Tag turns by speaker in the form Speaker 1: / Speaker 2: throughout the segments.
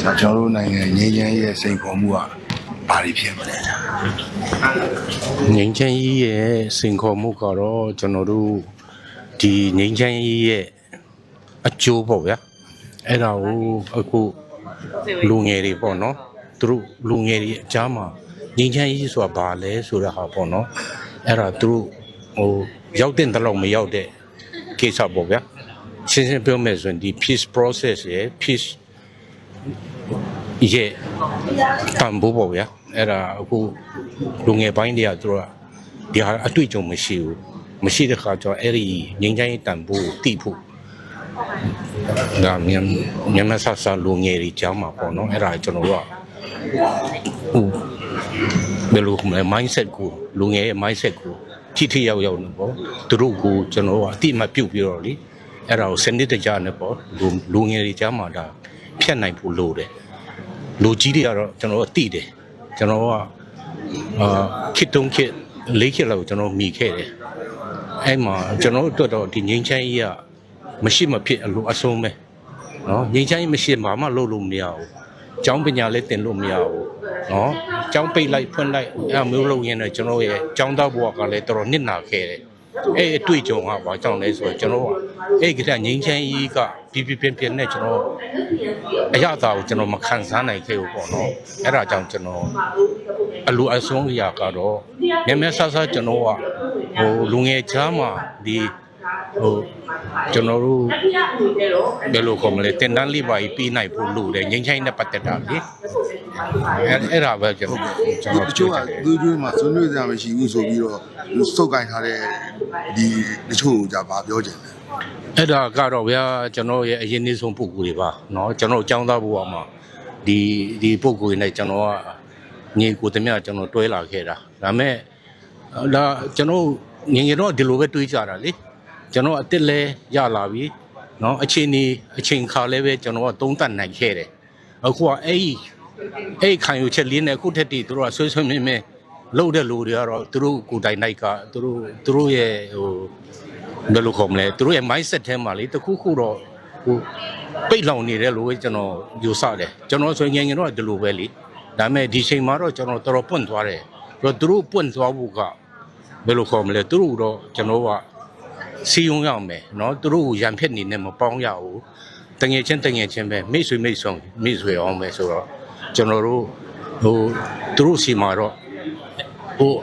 Speaker 1: ဆိုတော့ကျွန်တော်တို့နိုင်ငံငြိမ်းချမ်းရေးရဲ့စိန်ခေါ်မှုကဘာတွေဖြစ်မလဲ
Speaker 2: ငိမ့်ချမ်းကြီးရဲ့စင်ခေါ်မှုကတော့ကျွန်တော်တို့ဒီငိမ့်ချမ်းကြီးရဲ့အကျိုးပေါ့ဗျာအဲ့ဒါကိုအခုလူငယ်တွေပေါ့နော်သူတို့လူငယ်တွေအကြားမှာငိမ့်ချမ်းကြီးဆိုတာဘာလဲဆိုတာဟာပေါ့နော်အဲ့ဒါသူတို့ဟိုရောက်တဲ့တလောက်မရောက်တဲ့ကိစ္စပေါ့ဗျာရှင်းရှင်းပြောမယ်ဆိုရင်ဒီ peace process ရဲ့ peace ရဲ့တန်ဖိုးပေါ့ဗျာအဲ့ဒါအခုလူငယ်ပိုင်းတွေကသူတို့ကဒီဟာအတွေ့အကြုံမရှိဘူးမရှိတဲ့ခါကျတော့အဲ့ဒီငြိမ်းချမ်းရေးတန်ဖိုးကိုတိဖို့ဒါမြန်မြန်မာဆဆလူငယ်တွေကြားမှာပေါ့နော်အဲ့ဒါကျွန်တော်တို့ကဟိုဘယ်လိုခေါ်မလဲ mindset ကိုလူငယ်ရဲ့ mindset ကိုထိထိရောက်ရောက်နေပေါ့သူတို့ကိုကျွန်တော်တို့ကအတိအမှတ်ပြုတ်ပြီးတော့လေအဲ့ဒါကိုစနစ်တကျနဲ့ပေါ့လူလူငယ်တွေကြားမှာဒါ ဖြတ်နိုင်ဖို့လိုတယ်လူကြီးတွေကတော့ကျွန်တော်တို့သိတယ်ကျွန်တော်ကအာခစ်တုံးခစ်လေးခစ်လောက်ကျွန်တော်မိခဲ့တယ်အဲ့မှာကျွန်တော်တို့အတွက်တော့ဒီငိမ့်ချမ်းကြီးကမရှိမဖြစ်အလိုအဆုံးပဲနော်ငိမ့်ချမ်းကြီးမရှိဘာမှလုပ်လို့မရဘူးကျောင်းပညာလည်းသင်လို့မရဘူးနော်ကျောင်းပိတ်လိုက်ဖွင့်လိုက်အဲ့လိုမျိုးလုပ်ရင်းနဲ့ကျွန်တော်ရဲ့ကျောင်းသားဘဝကလည်းတော်တော်နစ်နာခဲ့တယ် အဲ့အတွေ့အကြုံကဘာကြောင့်လဲဆိုတော့ကျွန်တော်ကအဲ့ကတည်းကငိမ့်ချမ်းကြီးကပြပြပြပြနဲ့ကျွန်တော်အရသာကိုကျွန်တော်မခံစားနိုင်ခဲ့ဘူးပေါ့နော်အဲ့ဒါကြောင့်ကျွန်တော်အလိုအဆုံးအရာကတော့မြဲမြဲဆဆကျွန်တော်ကဟိုလူငယ်ချားမှာဒီ ဟိုကျွန်တော်တို့ဘယ်လိုခေါ်မလဲတင်တန်းလေးပါပြီးနိုင်ဖို့လိုတယ်ငိမ့်ချိုင်းနဲ့ပတ်သက်တာလေအဲ့အဲ့ဒါပဲကျွန်တော်ကျွန်တော်
Speaker 1: တချို့ကသူတို့မှာဆွေးနွေးစရာမရှိဘူးဆိုပြီးတော့စုပ်ကင်ထားတဲ့ဒီတချို့ကじゃဘာပြောချင်လဲ
Speaker 2: အဲ့ဒါကတော့ဗျာကျွန်တော်ရဲ့အရင်နေ့ဆုံးပုံကိုယ်တွေပါเนาะကျွန်တော်အကြောင်းသားဘုရားမှာဒီဒီပုံကိုယ်တွေနဲ့ကျွန်တော်ကညီကိုတမကျွန်တော်တွဲလာခဲ့တာဒါမဲ့ဒါကျွန်တော်ငငယ်တော့ဒီလိုပဲတွေးကြတာလေ ကျွန်တော်အစ်စ်လဲရလာပြီเนาะအချိန်นี้အချိန်ခါလဲပဲကျွန်တော်ကသုံးသပ်နိုင်ခဲ့တယ်အခုကအဲ့ဒီအဲ့ဒီခံယူချက်လေးနဲ့အခုထက်တည်းသူတို့ကဆွေးဆွေးမြဲမြဲလှုပ်တဲ့လူတွေကတော့သူတို့ကိုယ်တိုင်နိုင်ကသူတို့သူတို့ရဲ့ဟို ဘယ်လိုခေါ်မလဲသူတို့ရဲ့ mindset ထဲမှာလေတခုခုတော့ဟိုပိတ်လောင်နေတယ်လို့ပဲကျွန်တော်ယူဆတယ်ကျွန်တော်ဆိုရင်ငယ်ငယ်တော့ဒီလိုပဲလေဒါပေမဲ့ဒီချိန်မှာတော့ကျွန်တော်တော်တော်ပွန့်သွားတယ်ဆိုတော့သူတို့ပွန့်သွားဖို့ကဘယ်လိုခေါ်မလဲသူတို့တော့ကျွန်တော်က စီယုံရအောင်မယ်နော်သူတို့ကိုရံဖြစ်နေနဲ့မပေါင်းရဘူးတငယ်ချင်းတငယ်ချင်းပဲမိတ်ဆွေမိတ်ဆုံးမိတ်ဆွေအောင်မယ်ဆိုတော့ကျွန်တော်တို့ဟိုသူတို့စီမှာတော့ဟို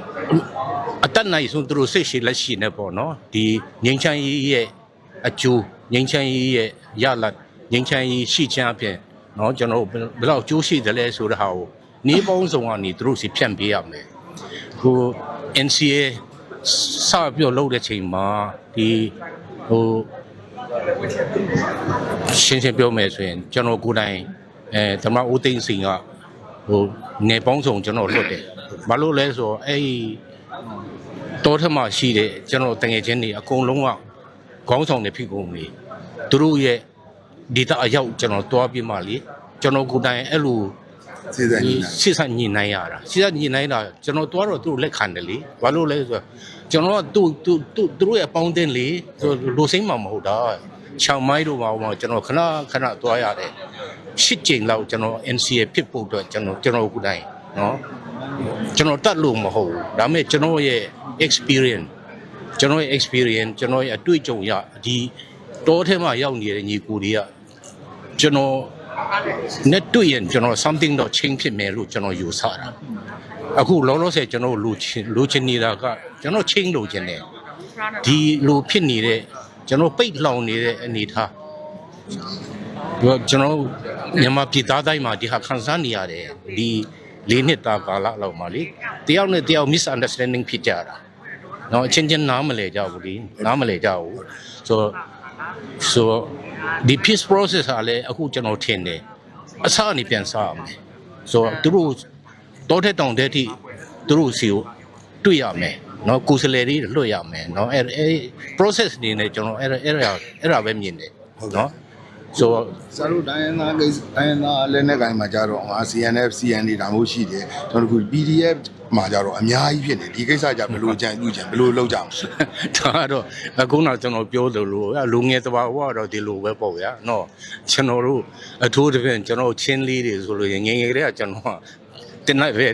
Speaker 2: အတတ်နိုင်ဆုံးသူတို့စိတ်ရှိလက်ရှိနဲ့ပေါ့နော်ဒီငိမ့်ချမ်းကြီးရဲ့အကျိုးငိမ့်ချမ်းကြီးရဲ့ရလငိမ့်ချမ်းကြီးရှိခြင်းအပြင်နော်ကျွန်တော်ဘယ်လောက်ကျိုးရှိသလဲဆိုတဲ့ဟာကိုနေပေါင်းစုံကနေသူတို့စီဖြန့်ပေးရမယ်ဟို NCA စပြောလို့တဲ့ချိန်မှာဒီဟိုရှင်းရှင်းပြောမယ်ဆိုရင်ကျွန်တော်ကိုယ်တိုင်အဲသမ္မတဦးသိန်းစိန်ကဟိုနေပေါင်းစုံကျွန်တော်လွတ်တယ်ဘာလို့လဲဆိုတော့အဲ့ဒီတောထက်မှာရှိတဲ့ကျွန်တော်တငယ်ချင်းတွေအကုန်လုံးကခေါင်းဆောင်တွေဖြစ်ကုန်ပြီသူတို့ရဲ့ဒီတာအရောက်ကျွန်တော်တွားပြမှလေကျွန်တော်ကိုယ်တိုင်အဲ့လို
Speaker 1: စေစံညီနာ
Speaker 2: ရှစ်ဆညင်နိုင်ရတာရှစ်ဆညင်နိုင်တာကျွန်တော်သွားတော့သူ့ကိုလက်ခံတယ်လေဘာလို့လဲဆိုတော့ကျွန်တော်ကသူ့သူ့သူ့သူတို့ရဲ့အပေါင်းအသင်းလေဆိုလိုစိမ့်မှာမဟုတ်တာချောင်မိုင်းတို့ပါမှာကျွန်တော်ခဏခဏသွားရတယ်ရှစ်ကြိမ်လောက်ကျွန်တော် NCA ဖြစ်ဖို့အတွက်ကျွန်တော်ကျွန်တော်ကိုယ်တိုင်နော်ကျွန်တော်တတ်လို့မဟုတ်ဘူးဒါပေမဲ့ကျွန်တော်ရဲ့ experience ကျွန်တော်ရဲ့ experience ကျွန်တော်ရဲ့အတွေ့အကြုံရဒီတောထဲမှာရောက်နေတဲ့ညီကိုတွေကကျွန်တော် နဲ့တွေ့ရင်ကျွန်တော် something တော့ change ဖြစ်မယ်လို့ကျွန်တော်ယူဆတာအခုလောလောဆယ်ကျွန်တော်လူချင်းလူချင်းနေတာကကျွန်တော် change လုပ်ခြင်းတယ်ဒီလိုဖြစ်နေတဲ့ကျွန်တော်ပိတ်လောင်နေတဲ့အနေထားဒီတော့ကျွန်တော်မြန်မာပြည်သားတိုင်းမှာဒီဟာခံစားနေရတယ်ဒီလေးနှစ်တာကာလလောက်မှာလေတယောက်နဲ့တယောက် misunderstanding ဖြစ်ကြတာเนาะအချင်းချင်းနားမလဲကြဘူးလေနားမလဲကြဘူးဆိုတော့ဆိုတော့ ဒီ peace process ဟာလည်းအခုကျွန်တော်ထင်တယ်အစအနေပြန်စရမယ်ဆိုတော့သူတို့တောထက်တောင်တဲ့အထိသူတို့စီကိုတွေ့ရမယ်နော်ကိုယ်စလဲတွေလွှတ်ရမယ်နော်အဲ process အနေနဲ့ကျွန်တော်အဲ့အဲ့အဲ့ဒါပဲမြင်တယ်နော် ဆိုတော့
Speaker 1: ဆရာတို့တိုင်းရင်းသားကိစ္စတိုင်းရင်းသားလက်နက်ကိုင်မှာကြတော့ငါ CNF CN တွေဒါမျိုးရှိတယ်ကျွန်တော်တို့ခု PDF မှာကြတော့အများကြီးဖြစ်နေဒီကိစ္စကြဘယ်လိုကြံဥကြံဘယ်လိုလုပ်ကြမလဲ
Speaker 2: ဒါကတော့အခုနောက်ကျွန်တော်ပြောလို့လို့လူငယ်တဘာဝကတော့ဒီလိုပဲပေါ့ဗျာနော်ကျွန်တော်တို့အထူးသဖြင့်ကျွန်တော်ချင်းလေးတွေဆိုလို့ရင်ငယ်ငယ်တည်းကကျွန်တော်ကတင်လိုက်ပဲ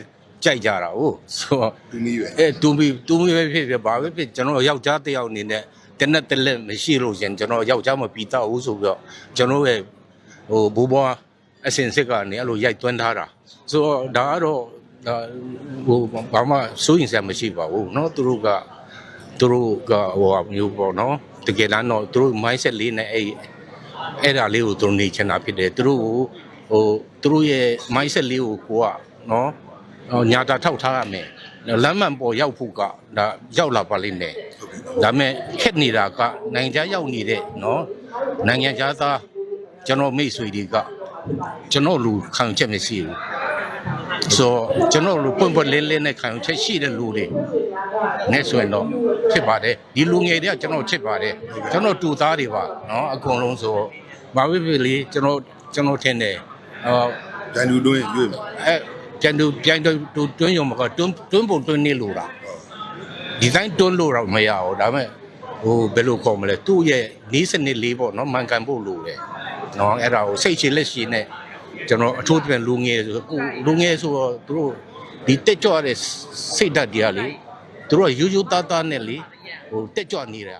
Speaker 2: ကြိုက်ကြတာဟုတ်ဆိုတော့
Speaker 1: သူမီးရွယ်
Speaker 2: အဲတူမီတူမီပဲဖြစ်ဖြစ်ဘာပဲဖြစ်ကျွန်တော်ယောက်ျားတစ်ယောက်အနေနဲ့ တနက်တလက်မရှိလို့ရှင်ကျွန်တော်ယောက်ျားမပြီးတော့ဘူးဆိုပြီးတော့ကျွန်တော်ရဲ့ဟိုဘူဘွားအစင်စစ်ကနေအဲ့လိုရိုက်သွင်းထားတာဆိုတော့ဒါကတော့ဒါဟိုဘာမှစိုးရင်စရာမရှိပါဘူးเนาะသူတို့ကသူတို့ကဟိုဟာမျိုးပေါ့เนาะတကယ်တမ်းတော့သူတို့ mindset လေးနဲ့အဲ့အဲ့ဒါလေးကိုသူတို့နေချင်တာဖြစ်တယ်သူတို့ကိုဟိုသူတို့ရဲ့ mindset လေးကိုကိုကเนาะ ဟိုညာတာထောက်ထားရမယ် လမ်းမှန်ပေါ်ရောက်ဖို့ကဒါရောက်လာပါလိမ့်မယ်ဒါပေမဲ့ခက်နေတာကနိုင်ငံခြားရောက်နေတဲ့နော်နိုင်ငံခြားသားကျွန်တော်မိတ်ဆွေတွေကကျွန်တော်လူခံယူချက်မရှိဘူးဆိုကျွန်တော်လူပွင့်ပွင့်လင်းလင်းနဲ့ခံယူချက်ရှိတဲ့လူတွေနဲ့ဆိုရင်တော့ဖြစ်ပါတယ်ဒီလူငယ်တွေကကျွန်တော်ချစ်ပါတယ်ကျွန်တော်တူသားတွေပါနော်အကုန်လုံးဆိုဘာဖြစ်ဖြစ်လေကျွန်တော်ကျွန်တော်ထင်တယ်ဟော
Speaker 1: တန်တူတွင်းရွေ့မယ်
Speaker 2: အဲ ပြန်တူပြန်တူတူတွင်းရုံမကတွင်းတွင်းပုံတွင်းနေလို့လားဒီတိုင်းတွင်းလို့တော့မရဘူးဒါပေမဲ့ဟိုဘယ်လိုခေါ်မလဲသူ့ရဲ့နီးစနစ်လေးပေါ့နော်မှန်ကန်ဖို့လိုတယ်နော်အဲ့ဒါကိုစိတ်ရှိလက်ရှိနဲ့ကျွန်တော်အထူးသဖြင့်လူငယ်ဆိုကိုလူငယ်ဆိုတော့သူတို့ဒီတက်ကြွတဲ့စိတ်ဓာတ်တွေကလေသူတို့ကယူယူသားသားနဲ့လေဟိုတက်ကြွနေတာ